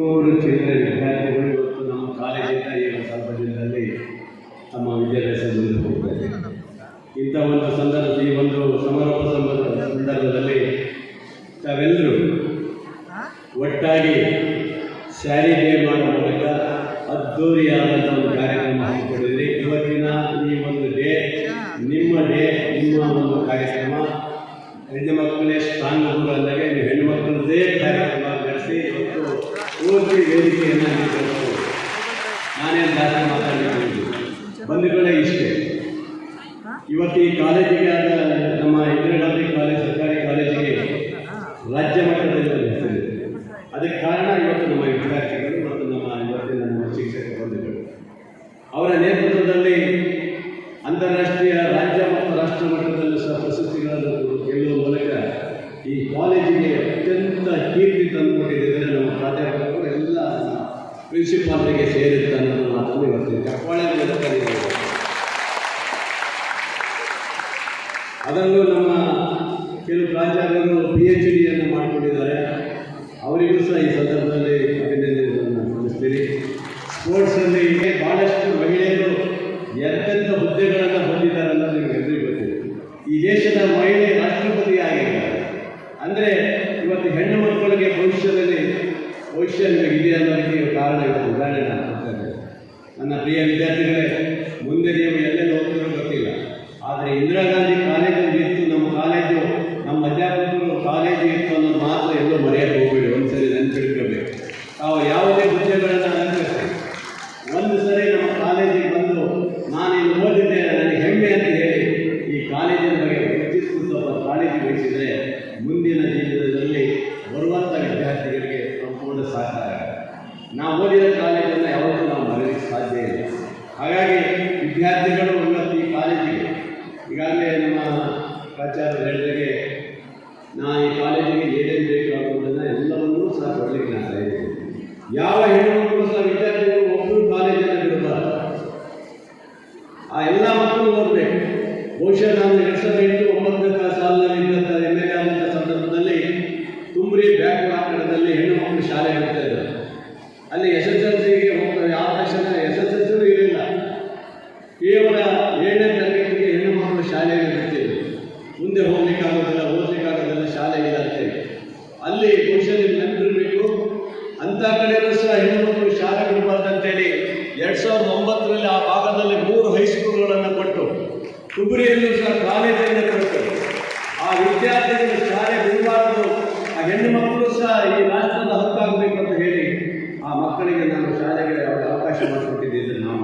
ನೂರು ಚಿಲ್ಲರೆ ವಿದ್ಯಾರ್ಥಿಗಳು ಇವತ್ತು ನಮ್ಮ ಕಾಲೇಜಿನ ಈಗ ಸ್ವಲ್ಪ ದಿನದಲ್ಲಿ ತಮ್ಮ ವಿದ್ಯಾಭ್ಯಾಸ ಹೋಗ್ತಾರೆ ಇಂಥ ಒಂದು ಸಂದರ್ಭ ಈ ಒಂದು ಸಮಾರೋಪ ಸಂದರ್ಭದಲ್ಲಿ ತಾವೆಲ್ಲರೂ ಒಟ್ಟಾಗಿ ಸ್ಯಾರಿ ಡೇ ಮಾಡುವ ಮೂಲಕ ಅದ್ಧೂರಿಯಾದಂಥ ಒಂದು ಕಾರ್ಯಕ್ರಮ ಹಾಕಿಕೊಂಡಿದ್ರಿ ಇವತ್ತಿನ ಈ ಒಂದು ಡೇ ನಿಮ್ಮ ಡೇ, ನಿಮ್ಮ ಒಂದು ಕಾರ್ಯಕ್ರಮ. ಹೆಣ್ಣು ಮಕ್ಕಳೇ ಸ್ಟ್ರಾಂಗ್ ಅಂದಾಗೆ ನೀವು ಪೂರ್ತಿ ವೇದಿಕೆಯನ್ನು ನಾನೇನು ಜಾಸ್ತಿ ಮಾತಾಡಲಿಕ್ಕೆ ಬಂಧುಗಳೇ ಇಷ್ಟೇ. ಇವತ್ತು ಈ ಕಾಲೇಜಿಗೆ ಆದ ನಮ್ಮ ಇಂದಿರಾಗಾಂಧಿ ಕಾಲೇಜ್ ಸರ್ಕಾರಿ ಕಾಲೇಜಿಗೆ ರಾಜ್ಯ ಮಟ್ಟದಲ್ಲಿ ಅದಕ್ಕೆ ಕಾರಣ ಇವತ್ತು ನಮ್ಮ ವಿದ್ಯಾರ್ಥಿಗಳು ಮತ್ತು ನಮ್ಮ ಇವತ್ತಿನ ನಮ್ಮ ಶಿಕ್ಷಕ ಬಂಧುಗಳು ಅವರ ನೇತೃತ್ವದಲ್ಲಿ ಅಂತಾರಾಷ್ಟ್ರೀಯ ರಾಜ್ಯ ಮತ್ತು ರಾಷ್ಟ್ರ ಮಟ್ಟದಲ್ಲೂ ಸಹ ಪ್ರಶಸ್ತಿಗಳನ್ನು ಗೆಲ್ಲುವ ಪ್ರಿನ್ಸಿಪಾಲ್ರಿಗೆ ಸೇರುತ್ತೆ ಅನ್ನೋ ಮಾತನ್ನು ಇವತ್ತು ಚಪ್ಪಾಳೆ ಮೂಲಕ ಅದರಲ್ಲೂ ನಮ್ಮ ಕೆಲವು ಪ್ರಾಚಾರ್ಯರು ಪಿ ಎಚ್ ಡಿಯನ್ನು ಮಾಡಿಕೊಂಡಿದ್ದಾರೆ. ಅವರಿಗೂ ಸಹ ಈ ಸಂದರ್ಭದಲ್ಲಿ ಅಭಿನಂದನೆಗಳನ್ನು ಸಲ್ಲಿಸ್ತೀನಿ. ಸ್ಪೋರ್ಟ್ಸಲ್ಲಿ ಭಾಳಷ್ಟು ಮಹಿಳೆಯರು ಎಂತೆಂಥ ಹುದ್ದೆಗಳನ್ನು ಹೊಂದಿದ್ದಾರೆ ಅನ್ನೋದು ನಿಮಗೆ ಗೊತ್ತಿದೆ. ಈ ದೇಶದ ಮಹಿಳೆ ರಾಷ್ಟ್ರಪತಿ ಆಗಿದ್ದಾರೆ ಅಂದರೆ ಇವತ್ತು ಹೆಣ್ಣು ಮಕ್ಕಳಿಗೆ ಭವಿಷ್ಯದಲ್ಲಿ ಇದೆ ಅನ್ನೋದಕ್ಕೆ ಕಾರಣ ಇದೆ, ಉದಾಹರಣೆ ನಾನು ಕೊಡ್ತೇನೆ ನನ್ನ ಪ್ರಿಯ ವಿದ್ಯಾರ್ಥಿಗಳೇ, ಮುಂದೆ ನೀವು ಎಲ್ಲೆಲ್ಲಿ ಹೋಗ್ತಿರೋ ಗೊತ್ತಿಲ್ಲ. ಆದರೆ ಇಂದಿರಾ ಗಾಂಧಿ ಕಾಲೇಜಲ್ಲಿ ಇತ್ತು, ನಮ್ಮ ಕಾಲೇಜು, ನಮ್ಮ ಅಧ್ಯಾಪಕರು ಕಾಲೇಜು ಇತ್ತು ಅನ್ನೋದು ಮಾತ್ರ ಎಲ್ಲೂ ಮರೆಯಕ್ಕೆ ಒಂದು ಒಂದ್ಸರಿ ನೆನ್ಪಿಡ್ಕೋಬೇಕು ತಾವು ಯಾವುದೇ ಹುದ್ದೆಗಳನ್ನು ಅಲಂಕರಿಸಿ ಒಂದು ಸರಿ ನಮ್ಮ ಕಾಲೇಜಿಗೆ ಬಂದು ನಾನು ಇಲ್ಲಿ ಓದಿದ್ದೆ, ನನಗೆ ಹೆಮ್ಮೆ ಅಂತ ಹೇಳಿ, ಈ ಕಾಲೇಜಿನ ಬಗ್ಗೆ ಹೆಚ್ಚಿಸ್ಕೊಂಡು ಸ್ವಲ್ಪ ಬಯಸಿದರೆ ಮುಂದಿನ ನಾವು ಓದಿದ ಕಾಲೇಜನ್ನು ಯಾವತ್ತೂ ನಾವು ಮರೆಯಲಿಕ್ಕೆ ಸಾಧ್ಯ ಇಲ್ಲ. ಹಾಗಾಗಿ ವಿದ್ಯಾರ್ಥಿಗಳು ಉನ್ನತಿ ಕಾಲೇಜಿಗೆ. ಈಗಾಗಲೇ ನಮ್ಮ ಪ್ರಾಚಾರ್ಯರು ಹೇಳಿದಾಗೆ ನಾ ಈ ಕಾಲೇಜಿಗೆ ಏನೇನು ಬೇಕು ಅನ್ನೋದನ್ನು ಎಲ್ಲವನ್ನೂ ಸಹ ಕೊಡಲಿಕ್ಕೆ ನಾನು ತಯಾರಿದ್ದೀನಿ ಯಾವ ಹೆಣ್ಣುಮಕ್ಕಳು ಸಹ ವಿದ್ಯಾರ್ಥಿಗಳು ಒಬ್ಬರು ಕಾಲೇಜನ್ನು ಬಿಡಬಾರ್ದು. ಆ ಎಲ್ಲ ಮಕ್ಕಳು ಓದಬೇಕು. ಬಹುಶಃ ನಾನು ಎರಡು ಸಾವಿರದ ಎಂಟು ಒಂಬತ್ತನೇ ಸಾಲಿನಲ್ಲಿ ಎಂ ಎಲ್ ಎ ಆದಂಥ ಸಂದರ್ಭದಲ್ಲಿ ತುಂಬ್ರಿ ಬ್ಯಾಕ್ ಕನ್ನಡದಲ್ಲಿ ಹೆಣ್ಣು ಮಕ್ಕಳು ಶಾಲೆ ಹೋಗ್ತಾ ಅಂತ ಕಡೆ ಸಹ ಹೆಣ್ಣು ಮಕ್ಕಳು ಶಾಲೆಗೆ ಹೇಳಿ ಎರಡು ಸಾವಿರದ ಒಂಬತ್ತರಲ್ಲಿ ಆ ಭಾಗದಲ್ಲಿ ಮೂರು ಹೈಸ್ಕೂಲ್ಗಳನ್ನು ಕೊಟ್ಟು ಕುಬುರಿಯಲ್ಲೂ ಸಹ ಕಾಲೇಜನ್ನು ಕೊಟ್ಟು ಆ ವಿದ್ಯಾರ್ಥಿಗಳು ಶಾಲೆ ಬಿಡಬಾರದು. ಆ ಹೆಣ್ಣು ಮಕ್ಕಳು ಸಹ ಈ ರಾಷ್ಟ್ರದ ಅಂತ ಹೇಳಿ ಆ ಮಕ್ಕಳಿಗೆ ನಾನು ಶಾಲೆಗೆ ಅವರಿಗೆ ಅವಕಾಶ ಮಾಡಿಕೊಟ್ಟಿದ್ದೀನಿ ನಾವು